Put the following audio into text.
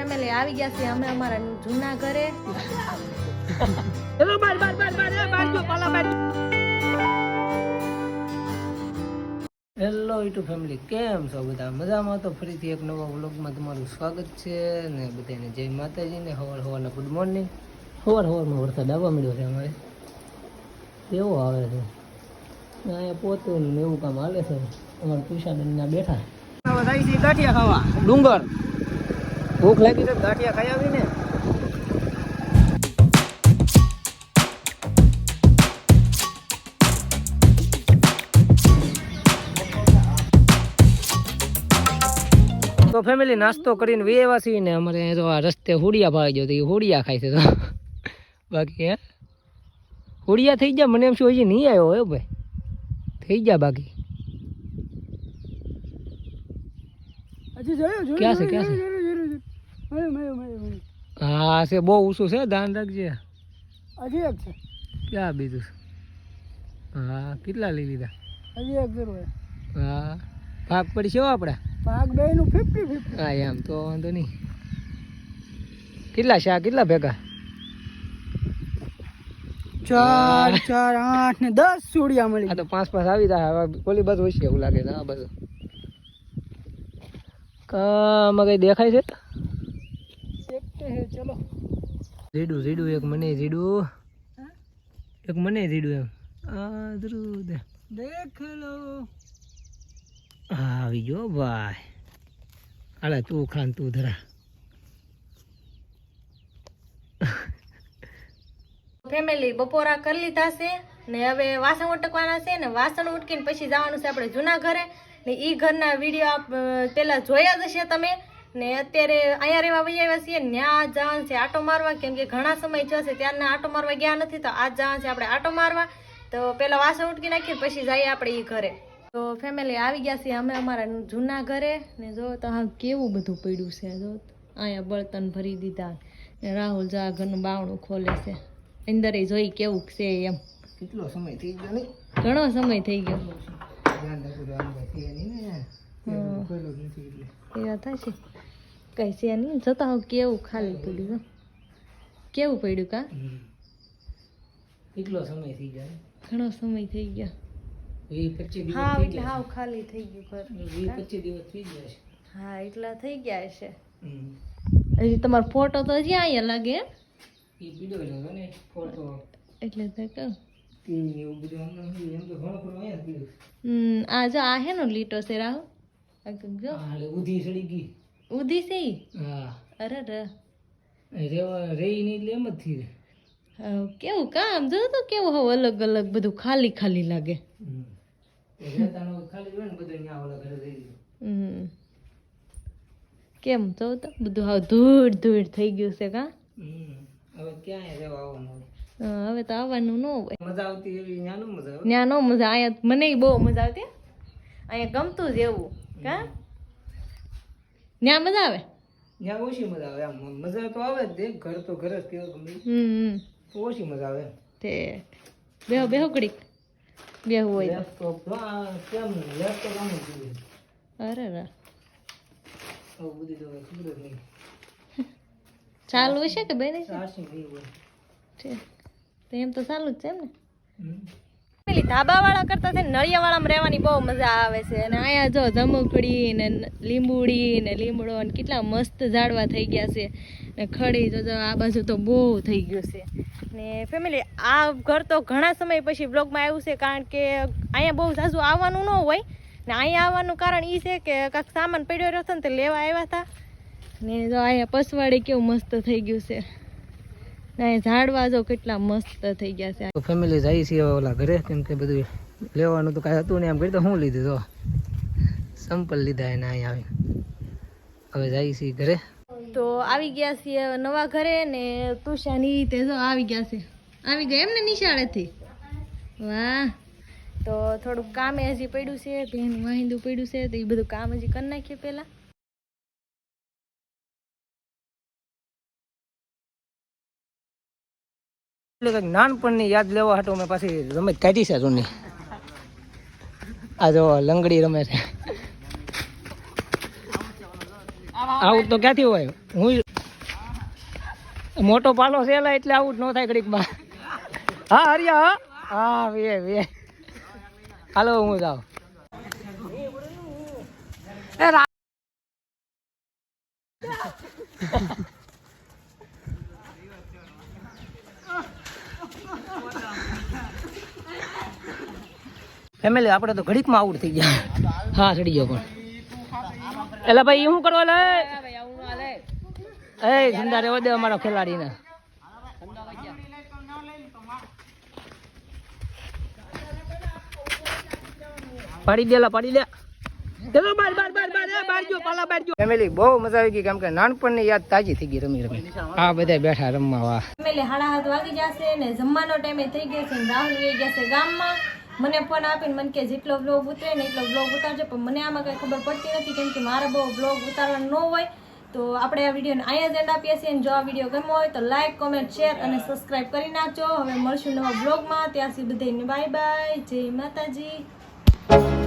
Family આવી ગયા છે અમે અમારા જૂના ઘરે. હેલો બાર બાર બાર બાર બાર જો પાલા બાર હેલો યુટ્યુબ ફેમિલી કેમ છો બધા? મજામાં તો ફરીથી એક નવા વ્લોગમાં તમારું સ્વાગત છે ને બધાને જય માતાજી ને હવાર હવારના ગુડ મોર્નિંગ હવાર હવારમાં વરસાદ આવવા મળ્યો છે અમારે. કેવો આવે છે? અહીંયા પોતું ને એવું કામ હાલે છે. અમારે પુષાબેન બેઠા. ગાંઠિયા ખાવા. ડુંગર. ભૂખ લાગી તો ગાંઠિયા ખાઈ આવી ને તો ફેમિલી નાસ્તો કરીને વેવા છીએ ને અમારે તો આ રસ્તે હોડિયા ભાઈ ગયો તો એ હોડિયા ખાય છે તો. બાકી હે? હોડિયા થઈ ગયા? મને એમ શું હજી નહીં આવ્યો હે ભાઈ. થઈ ગયા બાકી. ક્યાં છે ક્યાં છે? હા છે બહુ ઊંચું છે ધ્યાન રાખજે હજી એક છે. ક્યાં બીજું છે? હા કેટલા લઈ લીધા? હજી એક જરૂર હા ભાગ પડી છે હો આપણે ભાગ બે નું ફિફ્ટી ફિફ્ટી હા એમ તો વાંધો નહીં. કેટલા શાક કેટલા ભેગા? ચાર ચાર આઠ ને દસ ચૂડિયા આ મળી તો પાંચ પાંચ આવી જાય હવે ઓલી બધું હોય છે એવું લાગે છે બાજુ. કામાં કઈ દેખાય છે? એકતે હે ચલો. રીડું રીડું એક મને રીડું એક મને રીડું એમ. આ ધરું દે. દેખ લો આવી ગયો ભાઈ. હાલે તું ખાન તું ધરા. ફેમિલી બપોરા કરી લીધા છે ને હવે વાસણ ઉટકવાના છે ને વાસણ ઉટકીને પછી જવાનું છે આપણે જૂના ઘરે ને એ ઘરના વીડિયો પહેલાં પેલા જોયા જ હશે તમે. ને અત્યારે અહીંયા રહેવા વહી આવ્યા છીએ ત્યાં જવાનું છે આટો મારવા કેમ કે ઘણા સમય જશે ત્યારના આટો મારવા ગયા નથી તો આજ જવાનું છે આપણે આટો મારવા. તો પેલા વાસણ ઉટકી નાખીએ પછી જઈએ આપણે એ ઘરે. તો ફેમિલી આવી ગયા છીએ અમે અમારા જૂના ઘરે. ને જો તો હા કેવું બધું પડ્યું છે જો અહીંયા બળતન ભરી દીધા. ને રાહુલ જા ઘરનું બાવણું ખોલે છે. અંદર જોઈ કેવું છે એમ. કેટલો સમય થઈ ગયો નહીં? ઘણો સમય થઈ ગયો. ધ્યાન રાખવું એ વાત છે કઈ છે નહીં જતા હું કેવું ખાલી પડ્યું કેવું પડ્યું કા. કેટલો સમય થઈ ગયો. ઘણો સમય થઈ ગયો. હા એટલે હાવ ખાલી થઈ ગયું ઘર. દિવસ થઈ ગયા હા એટલા થઈ ગયા છે. હજી તમારો ફોટો તો હજી અહીંયા લાગે. એટલે તો આ જો આ હે નો લીટો છે રાહુ? જો. ઉધી સડી ગઈ. ઉધી છે હા. અરે રે. રહી નહીં એટલે એમ જ થઈ હા, કેવું કામ? જો તો કેવું હવે અલગ અલગ બધું ખાલી ખાલી લાગે. કેમ? તો તો બધું હાવ ધૂળ ધૂળ થઈ ગયું છે કા. હવે ક્યાંય રહેવા આવવાનું હવે તો આવવાનું ન હોય. મજા આવતી એવી ત્યાં ન મજા આવે? ત્યાં નો મજા અહીંયા મને બહુ મજા આવતી. અહીંયા ગમતું જ એવું કા? ત્યાં મજા આવે? ત્યાં ઓછી મજા આવે આમ મજા તો આવે જ ઘર તો ઘર જ કેવું ગમે. હમ. ઓછી મજા આવે. તે બેહો બેહો કડીક બેહવું હોય તો. કેમ લેપટોપ આમ અરે રા બધું તો ખબર જ નહીં. ચાલુ છે કે બેન છે. તો એમ તો ચાલુ જ છે એમ ને? હમ. પેલી ધાબાવાળા કરતા છે નળિયાવાળામાં રહેવાની બહુ મજા આવે છે. અને અહીંયા જો જમકડી ને લીંબુડી ને લીમડો ને કેટલા મસ્ત ઝાડવા થઈ ગયા છે. ને ખડી જો જો આ બાજુ તો બહુ થઈ ગયું છે. ને ફેમિલી આ ઘર તો ઘણા સમય પછી બ્લોગમાં આવ્યું છે કારણ કે અહીંયા બહુ ઝાઝુ આવવાનું ન હોય. ને અહીંયા આવવાનું કારણ એ છે કે કાંક સામાન પડ્યો રહ્યો હતો ને તે લેવા આવ્યા હતા. ને જો અહીંયા પસવાડી કેવું મસ્ત થઈ ગયું છે. ને ઝાડવા જો કેટલા મસ્ત થઈ ગયા છે. ફેમિલી જાય છે ઓલા ઘરે કેમ કે બધું લેવાનું તો કાંઈ હતું ને એમ કરી તો હું લીધું તો. સંપલ લીધા એને અહીંયા આવી હવે જાય છે ઘરે. તો આવી ગયા છીએ નવા ઘરે ને તુષાની તે જો આવી ગયા છે. આવી ગયા એમને નિશાળેથી? વાહ. તો થોડુંક કામે હજી પડ્યું છે બેન વાહિંદું પડ્યું છે તો એ બધું કામ હજી કરી નાખીએ પહેલા. એટલે કંઈક નાનપણની યાદ લેવા હતો મેં પાછી રમત કાઢી છે જૂની. આ જો લંગડી રમે છે. આવું તો ક્યાંથી હોય? હું મોટો પાલો છે એટલે આવું જ ન થાય ઘડીકમાં હા, હરિયા, હા? Way way. હાલો, હું જાઉં. એ ફેમિલી આપણે તો ઘડીકમાં આઉટ થઈ ગયા. હા ચડી ગયો પણ. એટલે ભાઈ શું કરવા લે? એ ધંધા રેવા દે અમારો ખેલાડીને. પાડી દેલા પાડી દે. ચલો બાર બાર બાર બાર બાર જો પાલા બાર જો. ફેમિલી બહુ મજા આવી ગઈ કેમ કે નાનપણની યાદ તાજી થઈ ગઈ રમી રમી. આ બધા બેઠા રમવા. વાહ ફેમિલી સાડા હાથ વાગી જશે ને જમવાનો ટાઈમે થઈ ગયો છે રાહુલ ગયા છે ગામમાં. મને ફોન આપીને મને કે જેટલો બ્લોગ ઉતરે ને એટલો બ્લોગ ઉતારજો, પણ મને આમાં કંઈ ખબર પડતી નથી, કેમ કે મારે બહુ બ્લોગ ઉતારવાનો ન હોય. તો આપણે આ વિડીયોને અહીંયા જ એન્ડ આપીએ છીએ અને જો આ વીડિયો ગમ્યો હોય તો લાઈક કોમેન્ટ શેર અને સબસ્ક્રાઇબ કરી નાખજો. હવે મળશું નવા બ્લોગમાં ત્યાં સુધી બધાને બાય બાય જય માતાજી.